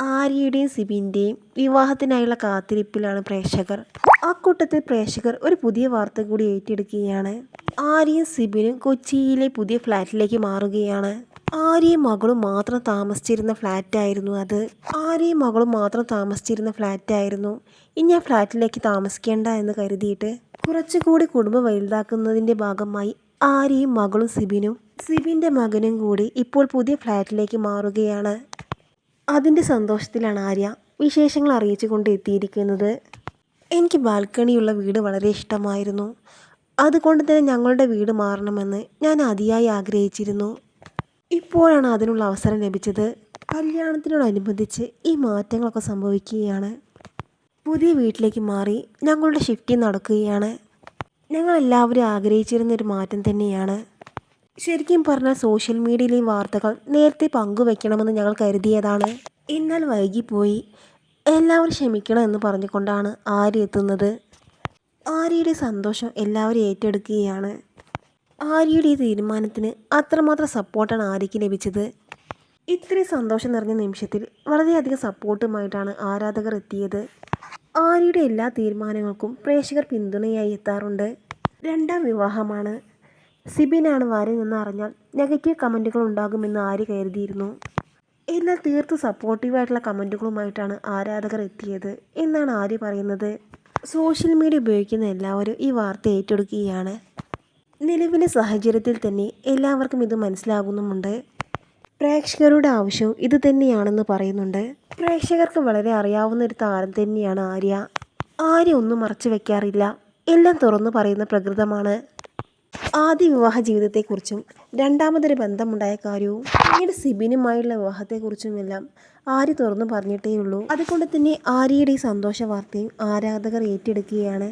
ആര്യയുടെയും സിബിന്റെയും വിവാഹത്തിനായുള്ള കാത്തിരിപ്പിലാണ് പ്രേക്ഷകർ. ആ അക്കൂട്ടത്തിൽ പ്രേക്ഷകർ ഒരു പുതിയ വാർത്ത കൂടി ഏറ്റെടുക്കുകയാണ്. ആര്യയും സിബിനും കൊച്ചിയിലെ പുതിയ ഫ്ലാറ്റിലേക്ക് മാറുകയാണ്. ആര്യയും മകളും മാത്രം താമസിച്ചിരുന്ന ഫ്ലാറ്റായിരുന്നു അത്. ആര്യയും മകളും മാത്രം താമസിച്ചിരുന്ന ഫ്ലാറ്റായിരുന്നു. ഇനി ആ ഫ്ലാറ്റിലേക്ക് താമസിക്കേണ്ട എന്ന് കരുതിയിട്ട് കുറച്ചുകൂടി കുടുംബം വലുതാക്കുന്നതിന്റെ ഭാഗമായി ആര്യയും മകളും സിബിനും സിബിന്റെ മകനും കൂടി ഇപ്പോൾ പുതിയ ഫ്ലാറ്റിലേക്ക് മാറുകയാണ്. അതിന്റെ സന്തോഷത്തിലാണ് ആര്യ വിശേഷങ്ങൾ അറിയിച്ചു കൊണ്ട് എത്തിയിരിക്കുന്നത്. എനിക്ക് ബാൽക്കണിയുള്ള വീട് വളരെ ഇഷ്ടമായിരുന്നു. അതുകൊണ്ട് തന്നെ ഞങ്ങളുടെ വീട് മാറണമെന്ന് ഞാൻ അതിയായി ആഗ്രഹിച്ചിരുന്നു. ഇപ്പോഴാണ് അതിനുള്ള അവസരം ലഭിച്ചത്. കല്യാണത്തിനോടനുബന്ധിച്ച് ഈ മാറ്റങ്ങളൊക്കെ സംഭവിക്കുകയാണ്. പുതിയ വീട്ടിലേക്ക് മാറി ഞങ്ങളുടെ ഷിഫ്റ്റിംഗ് നടക്കുകയാണ്. ഞങ്ങളെല്ലാവരും ആഗ്രഹിച്ചിരുന്ന ഒരു മാറ്റം തന്നെയാണ്. ശരിക്കും പറഞ്ഞാൽ സോഷ്യൽ മീഡിയയിലെ വാർത്തകൾ നേരത്തെ പങ്കുവെക്കണമെന്ന് ഞങ്ങൾ കരുതിയതാണ്. എന്നാൽ വൈകിപ്പോയി. എല്ലാവരും ക്ഷമിക്കണം എന്ന് പറഞ്ഞുകൊണ്ടാണ് ആര്യ എത്തുന്നത്. ആര്യയുടെ സന്തോഷം എല്ലാവരും ഏറ്റെടുക്കുകയാണ്. ആര്യയുടെ ഈ തീരുമാനത്തിന് അത്രമാത്രം സപ്പോർട്ടാണ് ആര്യയ്ക്ക് ലഭിച്ചത്. ഇത്രയും സന്തോഷം നിറഞ്ഞ നിമിഷത്തിൽ വളരെയധികം സപ്പോർട്ടുമായിട്ടാണ് ആരാധകർ എത്തിയത്. ആര്യയുടെ എല്ലാ തീരുമാനങ്ങൾക്കും പ്രേക്ഷകർ പിന്തുണയായി എത്താറുണ്ട്. രണ്ടാം വിവാഹമാണ്. സിബിനാണ് വാരിൽ നിന്ന് അറിഞ്ഞാൽ നെഗറ്റീവ് കമന്റുകൾ ഉണ്ടാകുമെന്ന് ആര്യ കരുതിയിരുന്നു? എന്നാൽ തീർത്ത് സപ്പോർട്ടീവായിട്ടുള്ള കമന്റുകളുമായിട്ടാണ് ആരാധകർ എത്തിയത് എന്നാണ് ആര്യ പറയുന്നത്? സോഷ്യൽ മീഡിയ ഉപയോഗിക്കുന്ന എല്ലാവരും ഈ വാർത്ത ഏറ്റെടുക്കുകയാണ്. നിലവിലെ സാഹചര്യത്തിൽ തന്നെ എല്ലാവർക്കും ഇത് മനസ്സിലാകുന്നുമുണ്ട്. പ്രേക്ഷകരുടെ ആവശ്യവും ഇത് തന്നെയാണെന്ന് പറയുന്നുണ്ട്. പ്രേക്ഷകർക്ക് വളരെ അറിയാവുന്ന ഒരു താരം തന്നെയാണ് ആര്യ. ആര്യ ഒന്നും മറച്ചു വെക്കാറില്ല. എല്ലാം തുറന്നു പറയുന്ന പ്രകൃതമാണ്. ആദ്യ വിവാഹ ജീവിതത്തെക്കുറിച്ചും രണ്ടാമതൊരു ബന്ധമുണ്ടായ കാര്യവും പിന്നീട് സിബിനുമായുള്ള വിവാഹത്തെക്കുറിച്ചുമെല്ലാം ആര്യ തുറന്നു പറഞ്ഞിട്ടേയുള്ളൂ. അതുകൊണ്ട് തന്നെ ആര്യയുടെ സന്തോഷ വാർത്തയും ആരാധകർ ഏറ്റെടുക്കുകയാണ്.